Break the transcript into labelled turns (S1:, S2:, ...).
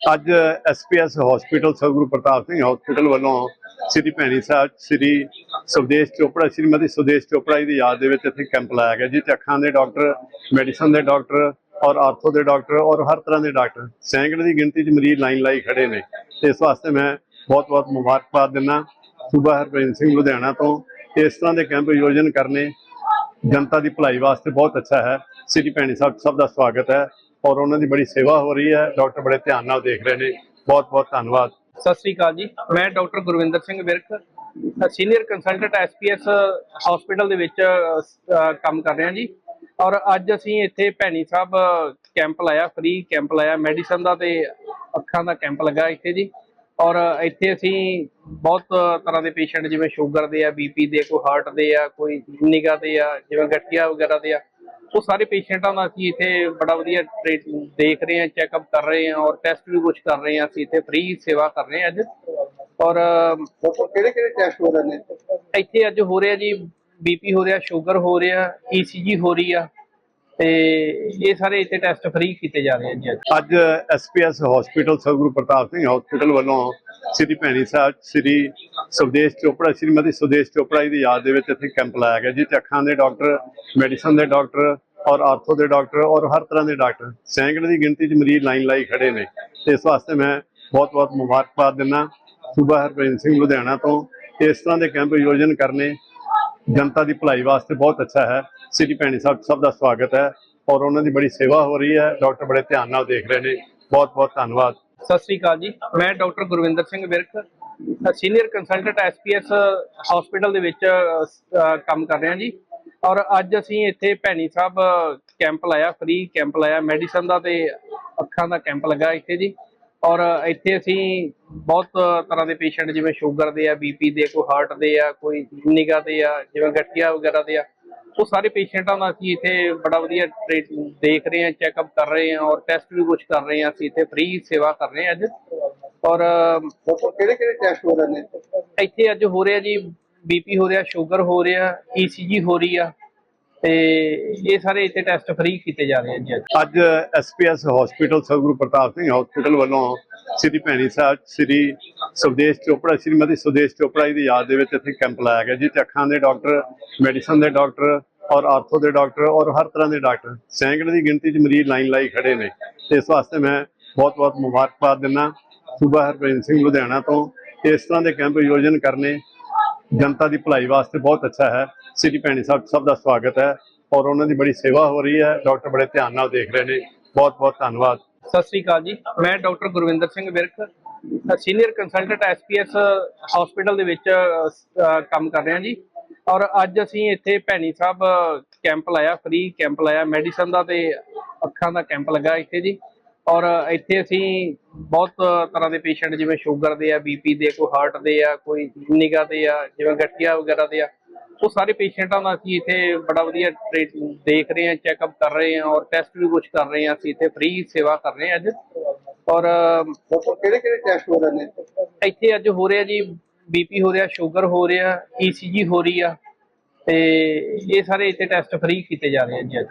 S1: ਅੱਜ SPS hospital ਸਤਿਗੁਰੂ ਪ੍ਰਤਾਪ Singh hospital ਵੱਲੋਂ ਸ੍ਰੀ ਭੈਣੀ ਸਾਹਿਬ, ਸ੍ਰੀ ਸੁਦੇਸ਼ ਚੋਪੜਾ, ਸ੍ਰੀਮਤੀ ਸੁਦੇਸ਼ ਚੋਪੜਾ ਜੀ ਦੀ ਯਾਦ ਦੇ ਵਿੱਚ ਇੱਥੇ ਕੈਂਪ ਲਾਇਆ ਗਿਆ ਜਿਸ 'ਚ ਅੱਖਾਂ ਦੇ ਡਾਕਟਰ ਮੈਡੀਸਨ ਦੇ ਡਾਕਟਰ ਔਰ ਆਰਥੋ ਦੇ ਡਾਕਟਰ ਔਰ ਹਰ ਤਰ੍ਹਾਂ ਦੇ ਡਾਕਟਰ ਸੈਂਕੜੇ ਦੀ ਗਿਣਤੀ 'ਚ ਮਰੀਜ਼ ਲਾਈਨ ਲਾਈ ਖੜੇ ਨੇ। ਇਸ ਵਾਸਤੇ ਮੈਂ ਬਹੁਤ-ਬਹੁਤ ਮੁਬਾਰਕਬਾਦ ਦਿੰਦਾ ਸੂਬਾ ਹਰਪ੍ਰੀਤ ਸਿੰਘ ਲੁਧਿਆਣਾ ਤੋਂ। ਇਸ ਤਰ੍ਹਾਂ ਦੇ ਕੈਂਪ ਆਯੋਜਨ ਕਰਨੇ ਜਨਤਾ ਦੀ ਭਲਾਈ ਵਾਸਤੇ ਬਹੁਤ ਅੱਛਾ ਹੈ। ਸ੍ਰੀ ਭੈਣੀ ਸਾਹਿਬ, ਸਭ ਦਾ ਸਵਾਗਤ ਹੈ। ਔਰ ਉਹਨਾਂ ਦੀ ਬੜੀ ਸੇਵਾ ਹੋ ਰਹੀ ਹੈ। ਡਾਕਟਰ ਬੜੇ ਧਿਆਨ ਨਾਲ ਦੇਖ ਰਹੇ ਨੇ। ਬਹੁਤ ਬਹੁਤ ਧੰਨਵਾਦ।
S2: ਸਤਿ ਸ੍ਰੀ ਅਕਾਲ ਜੀ। ਮੈਂ doctor Gurvinder Singh Virk senior consultant SPS hospital ਦੇ ਵਿੱਚ ਕੰਮ ਕਰ ਰਿਹਾ ਜੀ। ਔਰ ਅੱਜ ਅਸੀਂ ਇੱਥੇ ਭੈਣੀ ਸਾਹਿਬ ਕੈਂਪ ਲਾਇਆ, ਫ੍ਰੀ ਕੈਂਪ ਲਾਇਆ, ਮੈਡੀਸਨ ਦਾ ਤੇ ਅੱਖਾਂ ਦਾ ਕੈਂਪ ਲੱਗਾ ਇੱਥੇ ਜੀ। ਔਰ ਇੱਥੇ ਅਸੀਂ ਬਹੁਤ ਤਰ੍ਹਾਂ ਦੇ ਪੇਸ਼ੈਂਟ, ਜਿਵੇਂ ਸ਼ੂਗਰ ਦੇ ਆ ਬੀਪੀ ਦੇ ਕੋਈ ਹਾਰਟ ਦੇ ਆ, ਕੋਈ ਨਿਗਾ ਦੇ ਆ, ਜਿਵੇਂ ਗਠੀਆ ਵਗੈਰਾ ਦੇ ਆ ਉਹ ਸਾਰੇ ਪੇਸ਼ੈਂਟਾਂ ਦਾ ਅਸੀਂ ਇੱਥੇ ਬੜਾ ਵਧੀਆ ਟ੍ਰੀਟ ਦੇਖ ਰਹੇ ਹਾਂ ਚੈੱਕਅਪ ਕਰ ਰਹੇ ਹਾਂ ਔਰ ਟੈਸਟ ਵੀ ਕੁਝ ਕਰ ਰਹੇ ਹਾਂ ਅਸੀਂ ਇੱਥੇ ਫ੍ਰੀ ਸੇਵਾ ਕਰ ਰਹੇ ਹਾਂ ਅੱਜ। ਔਰ
S3: ਕਿਹੜੇ ਕਿਹੜੇ ਟੈਸਟ ਹੋ ਰਹੇ ਨੇ?
S2: ਇੱਥੇ ਅੱਜ ਹੋ ਰਿਹਾ ਜੀ ਬੀਪੀ ਹੋ ਰਿਹਾ ਸ਼ੂਗਰ ਹੋ ਰਿਹਾ ਈਸੀਜੀ ਹੋ ਰਹੀ ਆ ਤੇ ਇਹ ਸਾਰੇ ਇੱਥੇ ਟੈਸਟ ਫ੍ਰੀ ਕੀਤੇ ਜਾ ਰਹੇ ਆ ਜੀ ਅੱਜ।
S1: ਅੱਜ ਐਸਪੀਐਸ ਹਸਪੀਟਲ ਸਤਿਗੁਰੂ ਪ੍ਰਤਾਪ ਸਿੰਘ ਹਸਪੀਟਲ ਵੱਲੋਂ ਸ੍ਰੀ ਭੈਣੀ ਸਾਹਿਬ, ਸ੍ਰੀ ਸੁਦੇਸ਼ ਚੋਪੜਾ, ਸ੍ਰੀਮਤੀ ਸੁਦੇਸ਼ ਚੋਪੜਾ ਜੀ ਦੀ ਯਾਦ ਦੇ ਵਿੱਚ ਇੱਥੇ ਕੈਂਪ ਲਾਇਆ ਗਿਆ ਜਿਸ 'ਚ ਅੱਖਾਂ ਦੇ ਡਾਕਟਰ ਮੈਡੀਸਨ ਦੇ ਡਾਕਟਰ ਔਰ ਆਰਥੋ ਦੇ ਡਾਕਟਰ ਔਰ ਹਰ ਤਰ੍ਹਾਂ ਦੇ ਡਾਕਟਰ ਸੈਂਕੜੇ ਦੀ ਗਿਣਤੀ 'ਚ ਮਰੀਜ਼ ਲਾਈਨ ਲਾਈ ਖੜੇ ਨੇ। ਇਸ ਵਾਸਤੇ ਮੈਂ ਬਹੁਤ-ਬਹੁਤ ਮੁਬਾਰਕਬਾਦ ਦਿੰਦਾ ਸੂਬਾ ਹਰਪ੍ਰੀਤ ਸਿੰਘ ਲੁਧਿਆਣਾ ਤੋਂ। ਇਸ ਤਰ੍ਹਾਂ ਦੇ ਕੈਂਪ ਆਯੋਜਨ ਕਰਨੇ ਜਨਤਾ ਦੀ ਭਲਾਈ ਵਾਸਤੇ ਬਹੁਤ ਅੱਛਾ ਹੈ। ਸ੍ਰੀ ਭੈਣੀ ਸਾਹਿਬ ਸਭ ਦਾ ਸਵਾਗਤ ਹੈ ਔਰ ਉਹਨਾਂ ਦੀ ਬੜੀ ਸੇਵਾ ਹੋ ਰਹੀ ਹੈ। ਡਾਕਟਰ ਬੜੇ ਧਿਆਨ ਨਾਲ ਦੇਖ ਰਹੇ ਨੇ। ਬਹੁਤ ਬਹੁਤ ਧੰਨਵਾਦ।
S2: ਸਤਿ ਸ੍ਰੀ ਅਕਾਲ ਜੀ। ਮੈਂ doctor Gurvinder Singh Virk senior consultant SPS hospital ਦੇ ਵਿੱਚ ਕੰਮ ਕਰ ਰਿਹਾ ਜੀ। ਔਰ ਅੱਜ ਅਸੀਂ ਇੱਥੇ ਭੈਣੀ ਸਾਹਿਬ ਕੈਂਪ ਲਾਇਆ ਫ੍ਰੀ ਕੈਂਪ ਲਾਇਆ। ਮੈਡੀਸਨ ਦਾ ਤੇ ਅੱਖਾਂ ਦਾ ਕੈਂਪ ਲੱਗਾ ਇੱਥੇ ਜੀ। ਔਰ ਇੱਥੇ ਅਸੀਂ ਬਹੁਤ ਤਰ੍ਹਾਂ ਦੇ ਪੇਸ਼ੈਂਟ ਜਿਵੇਂ ਸ਼ੂਗਰ ਦੇ ਆ ਬੀਪੀ ਦੇ ਕੋਈ ਹਾਰਟ ਦੇ ਆ, ਕੋਈ ਨਿਗਾ ਦੇ ਆ, ਜਿਵੇਂ ਗਠੀਆ ਵਗੈਰਾ ਦੇ ਆ। ਉਹ ਸਾਰੇ ਪੇਸ਼ੈਂਟਾਂ ਦਾ ਅਸੀਂ ਇੱਥੇ ਬੜਾ ਵਧੀਆ ਟ੍ਰੀਟ ਦੇਖ ਰਹੇ ਹਾਂ ਚੈੱਕਅਪ ਕਰ ਰਹੇ ਹਾਂ ਔਰ ਟੈਸਟ ਵੀ ਕੁਝ ਕਰ ਰਹੇ ਹਾਂ ਅਸੀਂ ਇੱਥੇ ਫ੍ਰੀ ਸੇਵਾ ਕਰ ਰਹੇ ਹਾਂ ਅੱਜ। ਔਰ
S3: ਕਿਹੜੇ ਕਿਹੜੇ ਟੈਸਟ ਹੋ ਰਹੇ ਨੇ?
S2: ਇੱਥੇ ਅੱਜ ਹੋ ਰਿਹਾ ਜੀ ਬੀਪੀ ਹੋ ਰਿਹਾ ਸ਼ੂਗਰ ਹੋ ਰਿਹਾ ਈਸੀਜੀ ਹੋ ਰਹੀ ਆ। ਤੇ ਇਹ ਸਾਰੇ ਇੱਥੇ ਟੈਸਟ ਫ੍ਰੀ ਕੀਤੇ ਜਾ ਰਹੇ ਆ ਜੀ। ਅੱਜ
S1: ਅੱਜ ਐਸਪੀਐਸ ਹਸਪੀਟਲ ਸਤਿਗੁਰੂ ਪ੍ਰਤਾਪ ਸਿੰਘ ਹਸਪੀਟਲ ਵੱਲੋਂ ਸ੍ਰੀ ਭੈਣੀ ਸਾਹਿਬ, ਸ੍ਰੀ ਸੁਦੇਸ਼ ਚੋਪੜਾ, ਸ੍ਰੀਮਤੀ ਸੁਦੇਸ਼ ਚੋਪੜਾ ਜੀ ਦੀ ਯਾਦ ਦੇ ਵਿੱਚ ਇੱਥੇ ਕੈਂਪ ਲਾਇਆ ਗਿਆ ਜੀ 'ਚ ਅੱਖਾਂ ਦੇ ਡਾਕਟਰ ਮੈਡੀਸਨ ਦੇ ਡਾਕਟਰ ਔਰ ਆਰਥੋ ਦੇ ਡਾਕਟਰ ਔਰ ਹਰ ਤਰ੍ਹਾਂ ਦੇ ਡਾਕਟਰ ਸੈਂਕੜੇ ਦੀ ਗਿਣਤੀ 'ਚ ਮਰੀਜ਼ ਲਾਈਨ ਲਾਈ ਖੜੇ ਨੇ। ਇਸ ਵਾਸਤੇ ਮੈਂ ਬਹੁਤ-ਬਹੁਤ ਮੁਬਾਰਕਬਾਦ ਦਿੰਦਾ ਸੂਬਾ ਹਰਪ੍ਰੀਤ ਸਿੰਘ ਲੁਧਿਆਣਾ ਤੋਂ ਇਸ ਤਰ੍ਹਾਂ ਦੇ ਕੈਂਪ ਆਯੋਜਨ ਕਰਨੇ ਜਨਤਾ ਦੀ ਭਲਾਈ ਵਾਸਤੇ ਬਹੁਤ ਅੱਛਾ ਹੈ। ਸ੍ਰੀ ਭੈਣੀ ਸਾਹਿਬ ਸਭ ਦਾ ਸਵਾਗਤ ਹੈ ਔਰ ਉਹਨਾਂ ਦੀ ਬੜੀ ਸੇਵਾ ਹੋ ਰਹੀ ਹੈ। ਡਾਕਟਰ ਬੜੇ ਧਿਆਨ ਨਾਲ ਦੇਖ ਰਹੇ ਨੇ। ਬਹੁਤ-ਬਹੁਤ ਧੰਨਵਾਦ।
S2: ਸਤਿ ਸ੍ਰੀ ਅਕਾਲ ਜੀ। ਮੈਂ doctor Gurvinder Singh Virk, senior consultant SPS hospital ਦੇ ਵਿੱਚ ਕੰਮ ਕਰ ਰਿਹਾ ਜੀ। ਔਰ ਅੱਜ ਅਸੀਂ ਇੱਥੇ ਭੈਣੀ ਸਾਹਿਬ ਕੈਂਪ ਲਾਇਆ, ਫ੍ਰੀ ਕੈਂਪ ਲਾਇਆ। ਮੈਡੀਸਨ ਦਾ ਤੇ ਅੱਖਾਂ ਦਾ ਕੈਂਪ ਲੱਗਾ ਇੱਥੇ ਜੀ। ਔਰ ਇੱਥੇ ਅਸੀਂ ਬਹੁਤ ਤਰ੍ਹਾਂ ਦੇ ਪੇਸ਼ੈਂਟ ਜਿਵੇਂ ਸ਼ੂਗਰ ਦੇ ਆ ਬੀਪੀ ਦੇ ਕੋਈ ਹਾਰਟ ਦੇ ਆ ਕੋਈ ਨਿਗਾ ਦੇ ਆ ਜਿਵੇਂ ਗਠੀਆ ਵਗੈਰਾ ਦੇ ਆ ਉਹ ਸਾਰੇ ਪੇਸ਼ੈਂਟਾਂ ਦਾ ਅਸੀਂ ਇੱਥੇ ਬੜਾ ਵਧੀਆ ਟ੍ਰੀਟ ਦੇਖ ਰਹੇ ਹਾਂ ਚੈੱਕਅਪ ਕਰ ਰਹੇ ਹਾਂ ਔਰ ਟੈਸਟ ਵੀ ਕੁਝ ਕਰ ਰਹੇ ਹਾਂ ਅਸੀਂ ਇੱਥੇ ਫ੍ਰੀ ਸੇਵਾ ਕਰ ਰਹੇ ਹਾਂ ਅੱਜ। ਔਰ
S3: ਕਿਹੜੇ ਕਿਹੜੇ ਟੈਸਟ ਹੋ ਰਹੇ ਨੇ?
S2: ਇੱਥੇ ਅੱਜ ਹੋ ਰਿਹਾ ਜੀ ਬੀਪੀ ਹੋ ਰਿਹਾ ਸ਼ੂਗਰ ਹੋ ਰਿਹਾ ਈਸੀਜੀ ਹੋ ਰਹੀ ਆ ਤੇ ਇਹ ਸਾਰੇ ਇੱਥੇ ਟੈਸਟ ਫ੍ਰੀ ਕੀਤੇ ਜਾ ਰਹੇ ਆ ਜੀ ਅੱਜ।